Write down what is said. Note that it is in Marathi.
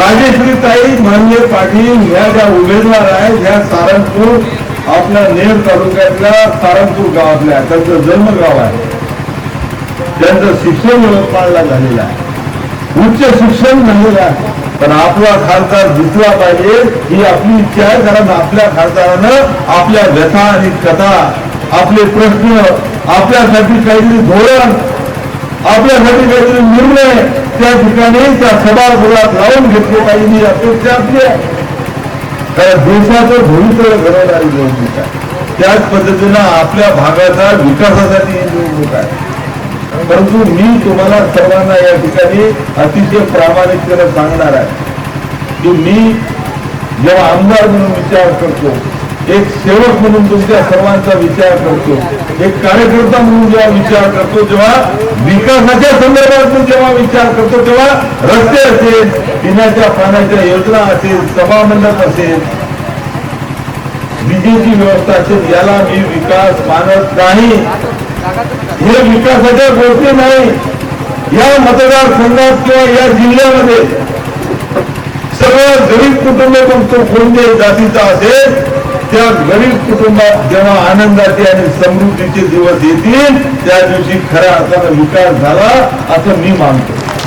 राजेश्री ताई मान्य पाटील ह्या ज्या उमेदवार आहेत ह्या सारंगपूर आपल्या नेर तालुक्यातल्या सारंगपूर गावातल्या त्यांचं जन्मगाव आहे. त्यांचं शिक्षण यवतमाळला झालेलं आहे. उच्च शिक्षण झालेलं आहे. पण आपला खासदार जिंकला पाहिजे ही आपली इच्छा आहे कारण आपल्या खासदारानं आपल्या व्यथा आणि कथा आपले प्रश्न आपल्यासाठी काहीतरी धोरण आपल्यासाठी काहीतरी निर्णय सर्वांनी त्या सभागृहात लावून घेतले पाहिजे. अपेक्षा आपली आहे कारण देशाचं भवितव्य घडवणारी निवडणूक आहे. त्याच पद्धतीनं आपल्या भागाचा विकासासाठी ही निवडणूक आहे. परंतु मी तुम्हाला सर्वांना या ठिकाणी अतिशय प्रामाणिकपणे सांगणार आहे की मी जेव्हा आमदार म्हणून विचार करतो एक सेवक म्हणून तुमच्या सर्वांचा विचार करतो. एक कार्यकर्ता म्हणून जेव्हा विचार करतो जेव्हा विकासाच्या संदर्भात जेव्हा विचार करतो तेव्हा रस्ते असेल पिण्याच्या पाण्याच्या योजना असेल सभामंडप असेल विजेची व्यवस्था असेल याला मी विकास मानत नाही. हे विकासाच्या गोष्टी नाही. या मतदारसंघात किंवा या जिल्ह्यामध्ये सगळं गरीब कुटुंब पण तो कोणत्याही जातीचा असेल त्या गरीब कुटुंबात जेव्हा आनंदाचे आणि समृद्धीचे दिवस येतील त्या दिवशी खऱ्या अर्थानं विकास झाला असं मी मानतो.